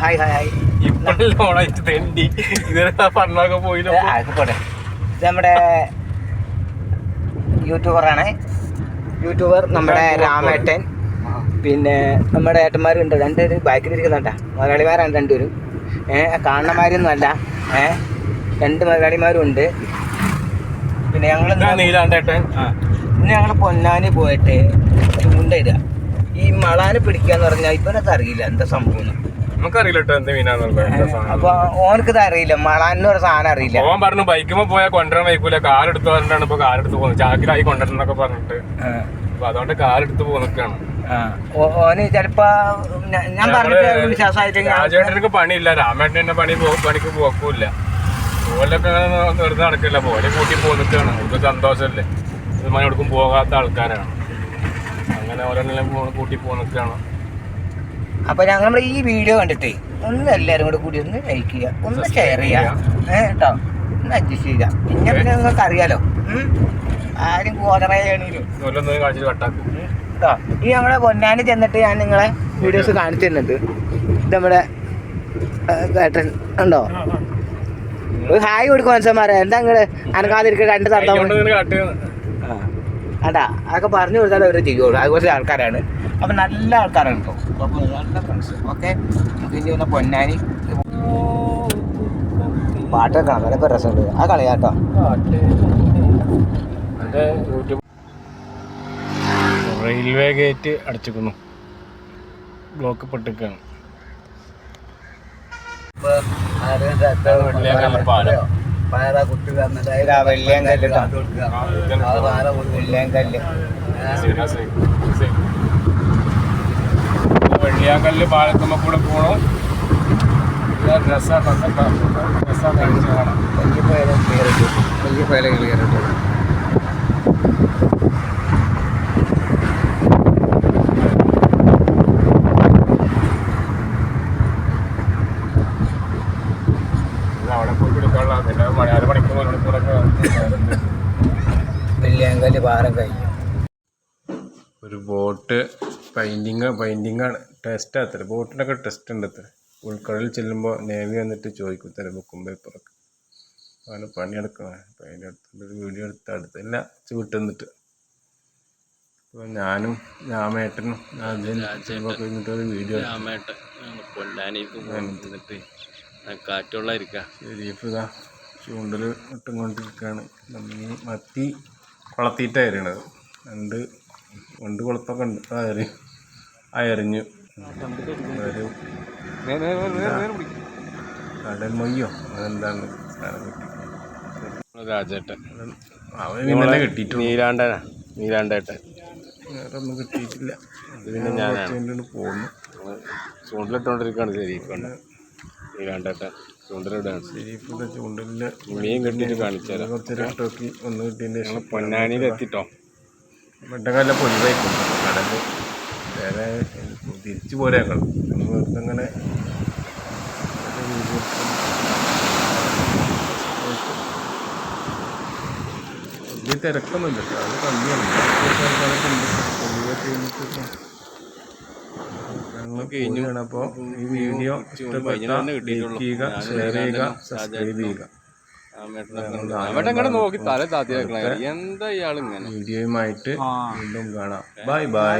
Hi hi hi തെണ്ടി. ഇതുവരെ പോയില്ല. ഇത് നമ്മുടെ യൂട്യൂബറാണ്. യൂട്യൂബർ നമ്മുടെ രാമേട്ടൻ. പിന്നെ നമ്മുടെ ഏട്ടന്മാരുണ്ട്. രണ്ടുപേര് ബാക്കിലിരിക്കുന്നുണ്ടാ മലയാളിമാരാണ് രണ്ടുപേരും. ഏഹ് കാണണമാരൊന്നും അല്ല ഏഹ് രണ്ട് മലയാളിമാരും ഉണ്ട് പിന്നെ ഞങ്ങൾ പിന്നെ ഞങ്ങൾ പൊന്നാനി പോയിട്ട് ചൂണ്ടയിടുക. ഈ മളാനെ പിടിക്കാന്ന് പറഞ്ഞാൽ ഇപ്പൊ അറിയില്ല എന്താ സംഭവം എന്ന്. നമുക്കറിയില്ല കേട്ടോ എന്ത് മീനാന്നുള്ളത്. അപ്പൊ ഓനക്കിത് അറിയില്ല മളാന്ന് ഒരു സാധനം അറിയില്ല. ഓൻ പറഞ്ഞു ബൈക്കുമ്പോ പോയാൽ കൊണ്ടുവരാൻ വൈക്കൂല. കാലെടുത്ത് പറഞ്ഞിട്ടാണ് ഇപ്പൊ കാലെടുത്ത് പോകുന്നത്. ചാക്കിലായി കൊണ്ടുവരണമെന്നൊക്കെ പറഞ്ഞിട്ട്. അപ്പൊ അതുകൊണ്ട് കാലെടുത്ത്. ഓ- ഓന് ചെലപ്പോ ഞാൻ പറഞ്ഞിട്ട് പണിയില്ല. രാമേട്ടന്റെ പണി പണിക്ക് പോക്കൂല്ല. ഓലൊക്കെ വെറുതെ നടക്കില്ല. ഓലെ കൂട്ടി പോന്നിട്ടാണ് അവർക്ക് സന്തോഷമല്ലേ മനെടുക്കും പോകാത്ത ആൾക്കാരാണ്. അങ്ങനെ ഓരോന്നെല്ലാം കൂട്ടി പോന്നിട്ടാണ് അപ്പൊ ഞങ്ങൾ നമ്മുടെ ഈ വീഡിയോ കണ്ടിട്ടേ ഒന്ന് എല്ലാരും കൂടെ കൂടി ഒന്ന് ലൈക്ക് ചെയ്യുക ഒന്ന് ഷെയർ ചെയ്യുക. ഏഹ് കേട്ടോ ഒന്ന് അഡ്ജസ്റ്റ് ചെയ്യുക. പിന്നെ പിന്നെ നിങ്ങൾക്ക് അറിയാലോ. ആരും കോതറയാണെങ്കിലും കേട്ടോ ഈ നമ്മുടെ പൊന്നാനി ചെന്നിട്ട് ഞാൻ നിങ്ങളെ വീഡിയോസ് കാണിച്ചു തരുന്നുണ്ട്. ഇത് നമ്മുടെ കേട്ടൻ ഉണ്ടോ? ഒരു ഹായ് കൊടുക്കും മനസ്സന്മാരെ എന്താ നിങ്ങൾ? അനക്കാതിരിക്കുക രണ്ട് തർത്തം. അതാ അതൊക്കെ പറഞ്ഞു കൊടുത്താൽ അവർ ചെയ്യുള്ളൂ. അതുപോലെ ആൾക്കാരാണ്. അപ്പം നല്ല ആൾക്കാരാണ് കേട്ടോ അപ്പോൾ നല്ല ഫ്രണ്ട്സ് ഓക്കെ നമുക്ക് ഇനി പൊന്നാനി. പാട്ടൊക്കെ അതൊക്കെ രസമുണ്ട്. ആ കളിയാട്ടോ. റെയിൽവേ ഗേറ്റ് അടച്ചിക്കുന്നു ബ്ലോക്ക് പെട്ടിക്കാണ് പാലം. ഇതാ വെള്ളിയാങ്കല്ല് കേട്ടോ വെള്ളിയാങ്കല്ല്. വെള്ളിയാങ്കല്ല് പാലത്തുമ്മ കൂടെ പോകണം രസമാണ് രസമാണ് കാണാം വലിയ ഒരു ബോട്ട് പെയിന്റിങ് പെയിന്റിങ് ആണ്. ടെസ്റ്റ് അത്ര ബോട്ടിനൊക്കെ ടെസ്റ്റ് ഉണ്ട് അത്ര. ഉൾക്കടലിൽ ചെല്ലുമ്പോൾ നേവി വന്നിട്ട് ചോദിക്കും തരം ബുക്കും പേപ്പറൊക്കെ അങ്ങനെ പണിയെടുക്കണം അപ്പം അതിന്റെ അടുത്തുള്ള ഒരു വീഡിയോ എടുത്ത് അടുത്തില്ല ചൂട്ട് നിന്നിട്ട് അപ്പോൾ ഞാനും രാമേട്ടനും ചിലപ്പോൾ കഴിഞ്ഞിട്ട് ഒരു വീഡിയോ രാമേട്ടൻ. ഷെരീഫ് ഇതാ ചൂണ്ടൽ ഇട്ടും കൊണ്ടിരിക്കുകയാണ് നമ്മി മത്തി കുളത്തിയിട്ടാണ് രണ്ട് രണ്ട് കുളത്തൊക്കെ ഉണ്ട്. ആ എറിഞ്ഞു ഒരു കടൽ മൊയ്യോ? അതെന്താണ് രാജേട്ടൻ. അവനെ ഇന്നലെ കിട്ടിയിട്ടുള്ളൂ. നീലാണ്ടനാ. നീലാണ്ടേട്ടൻ. വേറെ ഒന്നും കിട്ടിയിട്ടില്ല. അത് പിന്നെ ഞാൻ പോകുന്നു ചൂണ്ടിലിട്ടോണ്ടിരിക്കുകയാണ് ശരിക്കും നീലാണ്ടേട്ടൻ. ചൂണ്ടലിടാണ് ഷെരീഫിന്റെ ചൂണ്ടലിൽ മീൻ കിട്ടിയിട്ട് കാണിച്ചു തരാം കുറച്ച് ഇട്ടോക്കി ഒന്ന് കിട്ടിയതിന്റെ പൊന്നാനിയിലെത്തിട്ടോ പൊന്നാനിയിൽ എത്തിട്ടോ വെട്ടക്കാല പൊലിവായിക്കും കടൽ വേറെ തിരിച്ചു പോരാക്കൾ നമ്മൾ വെറുതെ എടുത്ത് വലിയ തിരക്കൊന്നുമില്ല അത് കമ്മിയാണ്. പൊലിവ ഞങ്ങൾ കഴിഞ്ഞാണ് അപ്പോൾ ഈ വീഡിയോ ഇഷ്ടപ്പെട്ട ലൈക്ക് ചെയ്യുക ഷെയർ ചെയ്യുക സബ്സ്ക്രൈബ് ചെയ്യുക. നോക്കി തല എന്താ ഇയാൾ ഇങ്ങനെ വീഡിയോയുമായിട്ട് വീണ്ടും കാണാം. Bye bye.